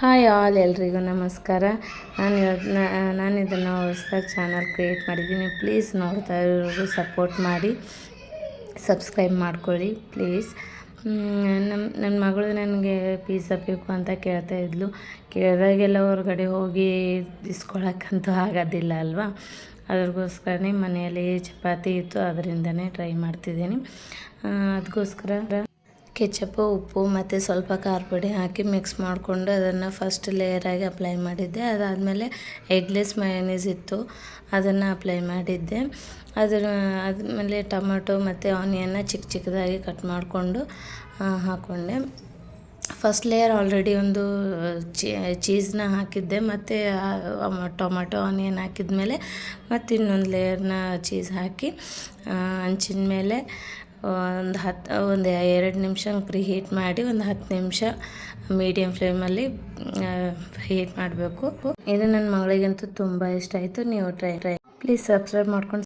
Hi all ಎಲ್ರಿಗೂ ನಮಸ್ಕಾರ. ನಾನು ನಾನು ಇದನ್ನು ಹೊಸ್ದಾಗಿ ಚಾನಲ್ ಕ್ರಿಯೇಟ್ ಮಾಡಿದ್ದೀನಿ. ಪ್ಲೀಸ್ ನೋಡ್ತಾ ಇರೋರು ಸಪೋರ್ಟ್ ಮಾಡಿ, ಸಬ್ಸ್ಕ್ರೈಬ್ ಮಾಡ್ಕೊಳ್ಳಿ ಪ್ಲೀಸ್. ನಮ್ಮ ನನ್ನ ಮಗಳು ನನಗೆ ಪಿಜ್ಜಾ ಬೇಕು ಅಂತ ಕೇಳ್ತಾ ಇದ್ಲು. ಕೇಳಿದಾಗೆಲ್ಲ ಹೊರಗಡೆ ಹೋಗಿ ಇಸ್ಕೊಳಕ್ಕಂತೂ ಆಗೋದಿಲ್ಲ ಅಲ್ವಾ? ಅದ್ರಗೋಸ್ಕರನೇ ಮನೆಯಲ್ಲಿ ಚಪಾತಿ ಇತ್ತು, ಅದರಿಂದನೇ ಟ್ರೈ ಮಾಡ್ತಿದ್ದೀನಿ. ಅದಕ್ಕೋಸ್ಕರ ಕೆಚಪ್ಪು ಉಪ್ಪು ಮತ್ತು ಸ್ವಲ್ಪ ಖಾರ ಪುಡಿ ಹಾಕಿ ಮಿಕ್ಸ್ ಮಾಡಿಕೊಂಡು ಅದನ್ನು ಫಸ್ಟ್ ಲೇಯರಾಗಿ ಅಪ್ಲೈ ಮಾಡಿದ್ದೆ. ಅದಾದಮೇಲೆ ಎಗ್ಲೆಸ್ ಮಯೋನೀಸ್ ಇತ್ತು, ಅದನ್ನು ಅಪ್ಲೈ ಮಾಡಿದ್ದೆ. ಅದರ ಆದಮೇಲೆ ಟೊಮೆಟೊ ಮತ್ತು ಆನಿಯನ್ನ ಚಿಕ್ಕ ಚಿಕ್ಕದಾಗಿ ಕಟ್ ಮಾಡಿಕೊಂಡು ಹಾಕ್ಕೊಂಡೆ ಫಸ್ಟ್ ಲೇಯರ್ ಆಲ್ರೆಡಿ ಒಂದು ಚೀಸ್ನ ಹಾಕಿದ್ದೆ. ಮತ್ತು ಟೊಮೆಟೊ ಆನಿಯನ್ ಹಾಕಿದ ಮೇಲೆ ಮತ್ತು ಇನ್ನೊಂದು ಲೇಯರ್ನ ಚೀಸ್ ಹಾಕಿ ಹಂಚಿನ ಮೇಲೆ ಒಂದು ಹತ್ತು ಒಂದು ಎರಡು ನಿಮಿಷ ಪ್ರೀ ಹೀಟ್ ಮಾಡಿ ಒಂದು ಹತ್ತು ನಿಮಿಷ ಮೀಡಿಯಮ್ ಫ್ಲೇಮಲ್ಲಿ ಹೀಟ್ ಮಾಡಬೇಕು. ಇದು ನನ್ನ ಮಗಳಿಗಂತೂ ತುಂಬ ಇಷ್ಟ ಆಯಿತು. ನೀವು ಟ್ರೈ ಟ್ರೈ ಪ್ಲೀಸ್ ಸಬ್ಸ್ಕ್ರೈಬ್ ಮಾಡ್ಕೊಂಡು